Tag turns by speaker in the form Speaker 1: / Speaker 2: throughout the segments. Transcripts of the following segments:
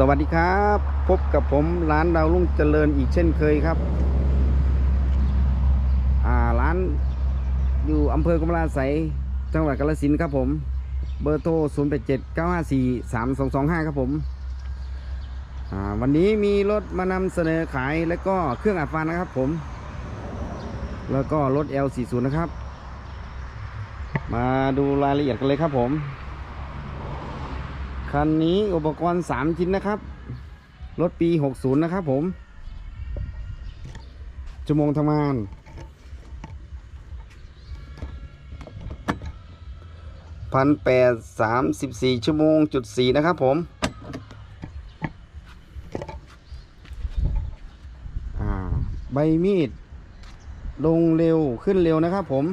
Speaker 1: สวัสดีครับ พบกับผมร้านดาวรุ่งเจริญอีกเช่นเคยครับ อ่าร้านอยู่อำเภอกำลาไสยจังหวัดกาฬสินธุ์ครับผม เบอร์โทร 0 8 7 9 5 4 3 2 2 5 ครับผมอ่าวันนี้มีรถมานำเสนอขายแล้วก็เครื่องอัดฟันนะครับผม แล้วก็รถ L40 นะครับ มาดูรายละเอียดกันเลยครับผม คันนี้อุปกรณ์ 3 ชิ้นนะครับ รถปี 60 นะครับผม ชั่วโมงทำงาน พันแปดสามสิบสี่ชั่วโมงจุดสี่นะครับผม ใบมีด ลงเร็วขึ้นเร็วนะครับผม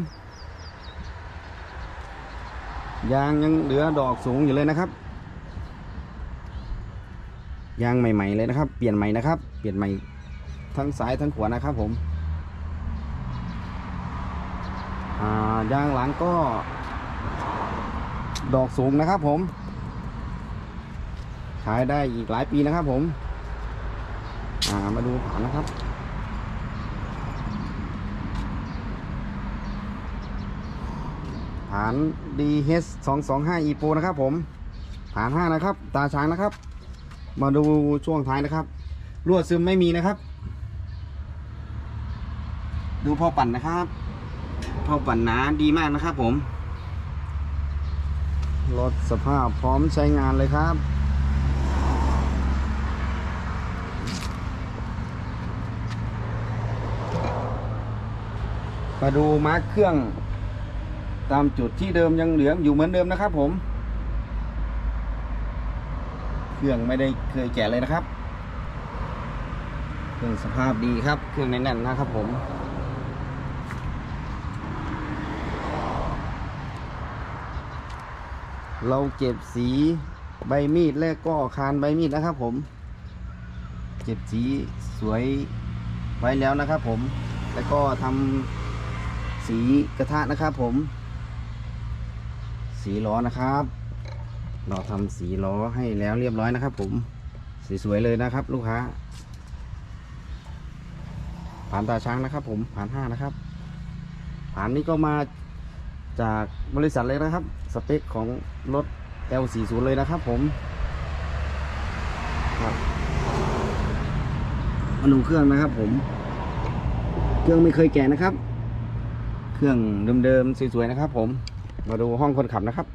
Speaker 1: ยางยังเหลือดอกสูงอยู่เลยนะครับ ยางใหม่ ๆ เลยนะครับ เปลี่ยนใหม่นะครับ เปลี่ยนใหม่ทั้งซ้ายทั้งขวานะครับผมอ่ายางหลังก็ ดอกสูงนะครับผม ขายได้อีกหลายปีนะครับผมอ่ามาดูผานนะครับ ฐาน DH 2 2 5 EPO นะครับผม ฐาน 5 นะครับ ตาช้างนะครับ มาดูช่วงท้ายนะครับรั่วซึมไม่มีนะครับ ดูพ่อปั่นนะครับพ่อปั่นหนาดีมากนะครับผมรถสภาพพร้อมใช้งานเลยครับ มาดูมาร์คเครื่อง ตามจุดที่เดิมยังเหลืองอยู่เหมือนเดิมนะครับผม เครื่องไม่ได้เคยแกะเลยนะครับ เครื่องสภาพดีครับ เครื่องแน่นๆนะครับผมเราเก็บสีใบมีดและก็คานใบมีดนะครับผม เก็บสีสวยไว้แล้วนะครับผม แล้วก็ทำสีกระทะนะครับผม สีล้อนะครับ เราทำสีล้อให้แล้วเรียบร้อยนะครับ ผมสสวยๆเลยนะครับ ลูกค้า ผ่านตาช้างนะครับ ผมผ่านห้านะครับ ผ่านนี้ก็มาจากบริษัทเลยนะครับ สเปคของรถ L40 เลยนะครับ ผมครับมาดูเครื่องนะครับ ผม เครื่องไม่เคยแกะนะครับ เครื่องเดิมๆสวยๆนะครับ ผมมาดูห้องคนขับนะครับ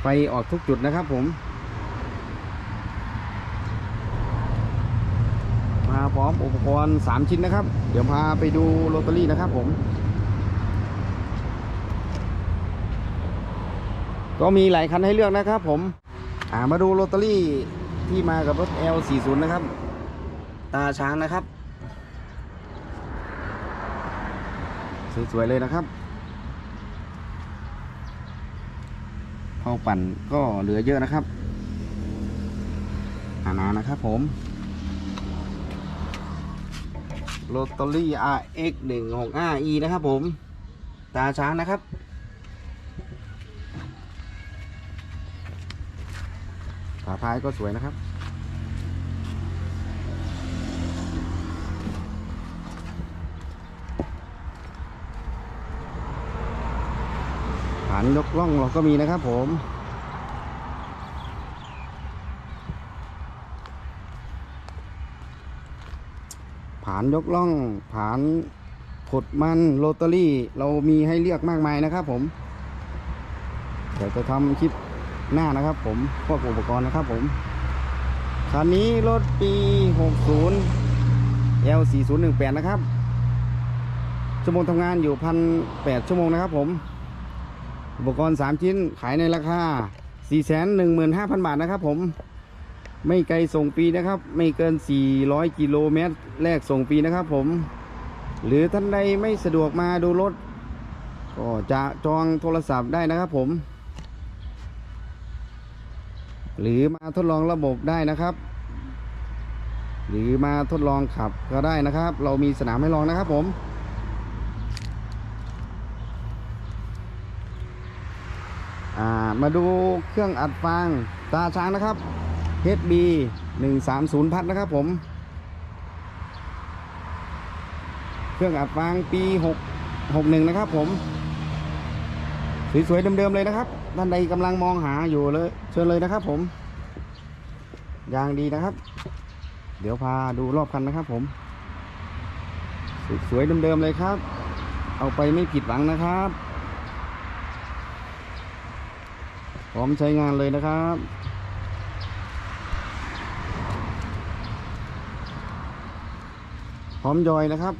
Speaker 1: ไฟออกทุกจุดนะครับผม มาพร้อมอุปกรณ์ 3 ชิ้นนะครับ เดี๋ยวพาไปดูโรตารี่นะครับผมก็มีหลายคันให้เลือกนะครับผม อ่ามาดูโรตารี่ที่มากับรถ L40 นะครับ ตาช้างนะครับ สวยๆเลยนะครับ เผาปั่นก็เหลือเยอะนะครับหานานะครับผมโรตารี่ RX 1 6 5 E นะครับผม ตาช้างนะครับ ฝาท้ายก็สวยนะครับานยกล่องเราก็มีนะครับผม ผานยกล่อง ผานผดมันโรตารี่เรามีให้เลือกมากมายนะครับผม เดี๋ยวจะทำคลิปหน้านะครับผมพวกอุปกรณ์นะครับผม คันนี้รถปี 60 L4018 นะครับ ชั่วโมงทำงานอยู่พันแปดชั่วโมงนะครับผม อุปกรณ์ 3 ชิ้นขายในราคา 415,000 บาทนะครับผมไม่ไกลส่งฟรีนะครับ ไม่เกิน 400 กิโลเมตร แรกส่งฟรีนะครับผม หรือท่านใดไม่สะดวกมาดูรถ ก็จะจองโทรศัพท์ได้นะครับผม หรือมาทดลองระบบได้นะครับ หรือมาทดลองขับก็ได้นะครับ เรามีสนามให้ลองนะครับผม อ่า มาดูเครื่องอัดฟางตาช้างนะครับ HB 130 พัดนะครับผม เครื่องอัดฟางปี 6 61 นะครับผม สวยๆเดิมๆเลยนะครับ ท่านใดกำลังมองหาอยู่เลย เชิญเลยนะครับผม ยางดีนะครับ เดี๋ยวพาดูรอบคันนะครับผม สวยๆเดิมๆเลยครับ เอาไปไม่ผิดหวังนะครับ พร้อมใช้งานเลยนะครับพร้อมยอยนะครับ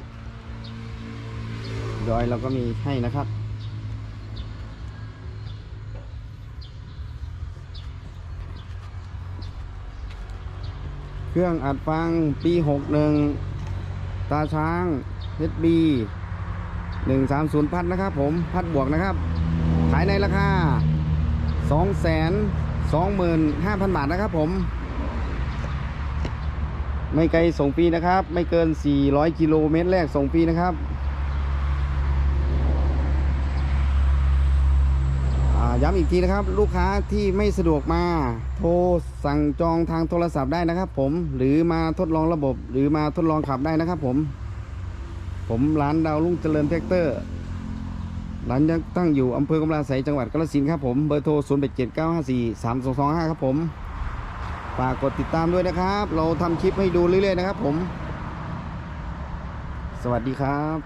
Speaker 1: ยอยเราก็มีให้นะครับ เครื่องอัดฟังปี 61 ตาช้าง HB 130 พัดนะครับผม พัดบวกนะครับ ขายในราคา 225,000บาทนะครับผม ไม่ไกลส่งฟรีนะครับ ไม่เกิน 400 กิโลเมตรแรกส่งฟรีนะครับย้ำอีกทีนะครับ ลูกค้าที่ไม่สะดวกมา โทรสั่งจองทางโทรศัพท์ได้นะครับ ผมหรือมาทดลองระบบ หรือมาทดลองขับได้นะครับ ผม ผมร้านดาวรุ่งเจริญแท็กเตอร์ ร้านยังตั้งอยู่อำเภอกำลาไสยจังหวัดกาฬสินธุ์ครับผมเบอร์โทร 0 8 7 9 5 4 3 2 2 5 ครับผมฝากกดติดตามด้วยนะครับ เราทำคลิปให้ดูเรื่อยๆนะครับผม สวัสดีครับ